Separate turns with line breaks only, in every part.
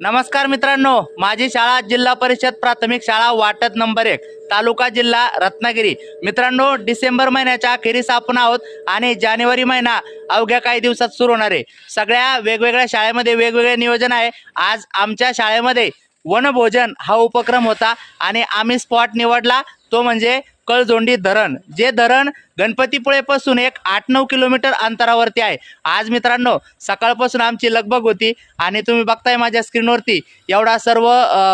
नमस्कार मित्रांनो माझी शाळा जिल्हा परिषद प्राथमिक शाळा वाटत नंबर एक तालुका जिल्हा रत्नागिरी. मित्रांनो डिसेंबर महिन्याच्या अखेरीस आपण आहोत आणि जानेवारी महिना अवघ्या काही दिवसात सुरू होणार आहे. सगळ्या वेगवेगळ्या शाळेमध्ये वेगवेगळे नियोजन आहे. आज आमच्या शाळेमध्ये वनभोजन हा उपक्रम होता आणि आम्ही स्पॉट निवडला. तो म्हणजे कळजोंडी धरण जे धरण गणपतीपुळेपासून एक आठ नऊ किलोमीटर अंतरावरती आहे. आज मित्रांनो सकाळपासून आमची लगबग होती आणि तुम्ही बघताय माझ्या स्क्रीनवरती एवढा सर्व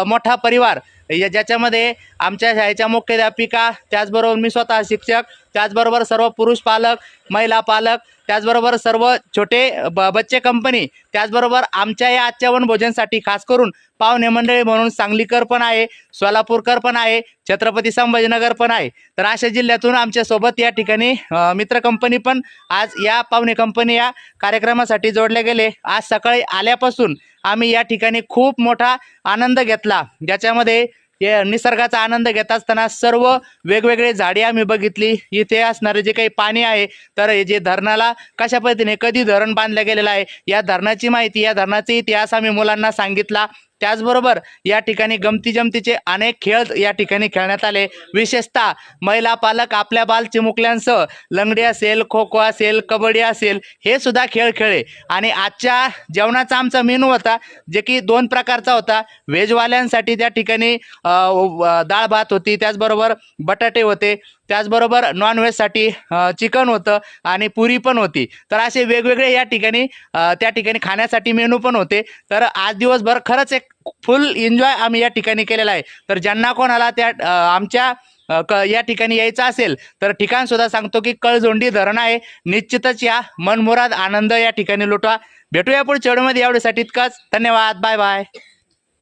मोठा परिवार. या ज्याच्यामध्ये आमच्या शाळेच्या मुख्याध्यापिका त्याचबरोबर मी स्वतः शिक्षक त्याचबरोबर सर्व पुरुष पालक महिला पालक त्याचबरोबर सर्व छोटे ब बच्चे कंपनी त्याचबरोबर आमच्या या आजच्या वनभोजनसाठी खास करून पाहुणे मंडळी म्हणून सांगलीकर पण आहे सोलापूरकर पण आहे छत्रपती संभाजीनगर पण आहे. तर अशा जिल्ह्यातून आमच्यासोबत या ठिकाणी मित्र कंपनी पण आज या पाहुणे कंपनी या कार्यक्रमासाठी जोडले गेले. आज सकाळी आल्यापासून आम्ही या ठिकाणी खूप मोठा आनंद घेतला. ज्याच्यामध्ये या निसर्गाचा आनंद घेत असताना सर्व वेगवेगळे झाडे आम्ही बघितली. इथे असणारे जे काही पाणी आहे तर हे जे धरणाला कशा पद्धतीने कधी धरण बांधलं गेलेलं आहे या धरणाची माहिती या धरणाचा इतिहास आम्ही मुलांना सांगितला. त्याचबरोबर या ठिकाणी गमती जमतीचे अनेक खेळ या ठिकाणी खेळण्यात आले. विशेषतः महिला पालक आपल्या बाल चिमुकल्यांसह लंगडी असेल खो खो असेल कबड्डी असेल हे सुद्धा खेळ खेळले. आणि आजच्या जेवणाचा आमचा मेनू होता जे की दोन प्रकारचा होता. व्हेजवाल्यांसाठी त्या ठिकाणी दाळ डाळ भात होती त्याचबरोबर बटाटे होते. त्याचबरोबर नॉनव्हेजसाठी चिकन होतं आणि पुरी पण होती. तर असे वेगवेगळे या ठिकाणी त्या ठिकाणी खाण्यासाठी मेनू पण होते. तर आज दिवसभर खरंच एक फुल एन्जॉय आम्ही या ठिकाणी केलेला आहे. तर ज्यांना कोणाला त्या आमच्या क या ठिकाणी यायचं असेल तर ठिकाण सुद्धा सांगतो की कळझोंडी धरण आहे. निश्चितच या मनमुराद आनंद या ठिकाणी लुटवा. भेटूया पुढच्या व्हिडिओमध्ये. एवढ्यासाठी इतकंच. धन्यवाद. Bye bye.